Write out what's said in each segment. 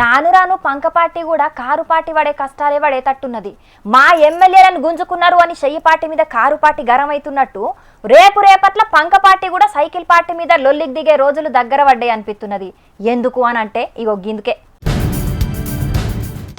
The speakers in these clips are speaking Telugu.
రాను రాను పంక పార్టీ కూడా కారు పార్టీ పడే కష్టాలే పడేటట్టున్నది మా ఎమ్మెల్యేలను గుంజుకున్నారు అని చెయ్యి పార్టీ మీద కారు పార్టీ గరం అవుతున్నట్టు రేపు రేపట్ల పంక పార్టీ కూడా సైకిల్ పార్టీ మీద లొల్లికి దిగే రోజులు దగ్గర పడ్డాయి అనిపిస్తున్నది. ఎందుకు అని అంటే ఇగో గిందుకే.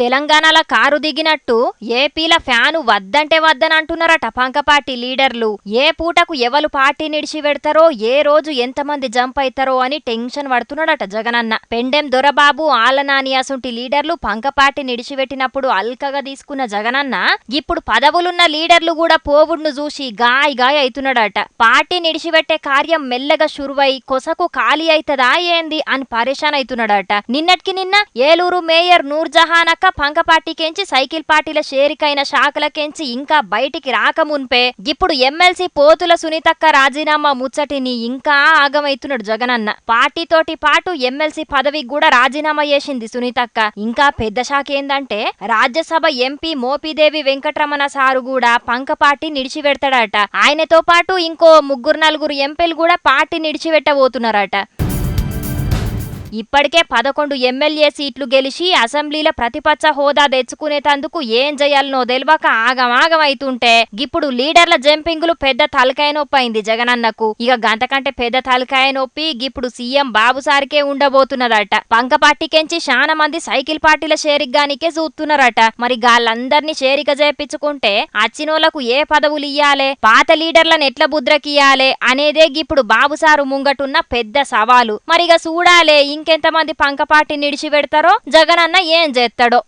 తెలంగాణలో కారు దిగినట్టు ఏపీల ఫ్యాను వద్దంటే వద్దనంటున్నారట పంక లీడర్లు. ఏ పూటకు ఎవరు పార్టీ నిడిచి పెడతారో ఏ రోజు ఎంతమంది జంప్ అవుతారో అని టెన్షన్ పడుతున్నాడట జగనన్న. పెండెం దొరబాబు ఆలనాని అసుంటి లీడర్లు పంక పార్టీ నిడిచిపెట్టినప్పుడు అల్కగా తీసుకున్న జగనన్న ఇప్పుడు పదవులున్న లీడర్లు కూడా పోవుడ్ను చూసి గాయ్ గాయ అవుతున్నాడట పార్టీ నిడిచిపెట్టే కార్యం మెల్లగా షురువై కొసకు ఖాళీ అయితదా ఏంది అని పరేషాన్ అవుతున్నాడట నిన్నటికి నిన్న ఏలూరు మేయర్ నూర్జహాన్ అక్క పంక పార్టీకెంచి సైకిల్ పార్టీల షేరికైన శాఖలకెంచి ఇంకా బయటికి రాకమున్పే ఇప్పుడు ఎమ్మెల్సీ పోతుల సునీతక్క రాజీనామా ముచ్చటిని ఇంకా ఆగమైతున్నాడు జగనన్న. పార్టీతోటి పాటు ఎమ్మెల్సీ పదవికి కూడా రాజీనామా చేసింది సునీతక్క. ఇంకా పెద్ద శాఖ ఏందంటే రాజ్యసభ ఎంపీ మోపిదేవి వెంకటరమణ సారు కూడా పంక పార్టీ నిడిచిపెడతాడట. ఆయనతో పాటు ఇంకో ముగ్గురు నలుగురు ఎంపీలు కూడా పార్టీ నిడిచిపెట్టబోతున్నారట. ఇప్పటికే పదకొండు ఎమ్మెల్యే సీట్లు గెలిచి అసెంబ్లీలో ప్రతిపక్ష హోదా తెచ్చుకునేటందుకు ఏం చేయాలనో తెలియక ఆగమాగమైతుంటే ఇప్పుడు లీడర్ల జంపింగులు పెద్ద తలకాయ నొప్పి అయింది జగనన్నకు. ఇక గంతకంటే పెద్ద తలకాయ నొప్పి ఇప్పుడు సీఎం బాబు సారికే ఉండబోతున్నదట. పంక పార్టీకెంచి చాలా మంది సైకిల్ పార్టీల షేరిగ్గానికే చూస్తున్నారట. మరి గాళ్ళందరినీ షేరిక చేపించుకుంటే అచ్చినోళ్ళకు ఏ పదవులు ఇయ్యాలే? పాత లీడర్లను ఎట్ల బుద్రకియ్యాలే? అనేదే ఇప్పుడు బాబుసారు ముంగటున్న పెద్ద సవాలు. మరిగా చూడాలే ఇంకెంతమంది పంకపాటి పార్టీ నిడిచిపెడతారో జగనన్న ఏం చేస్తాడో.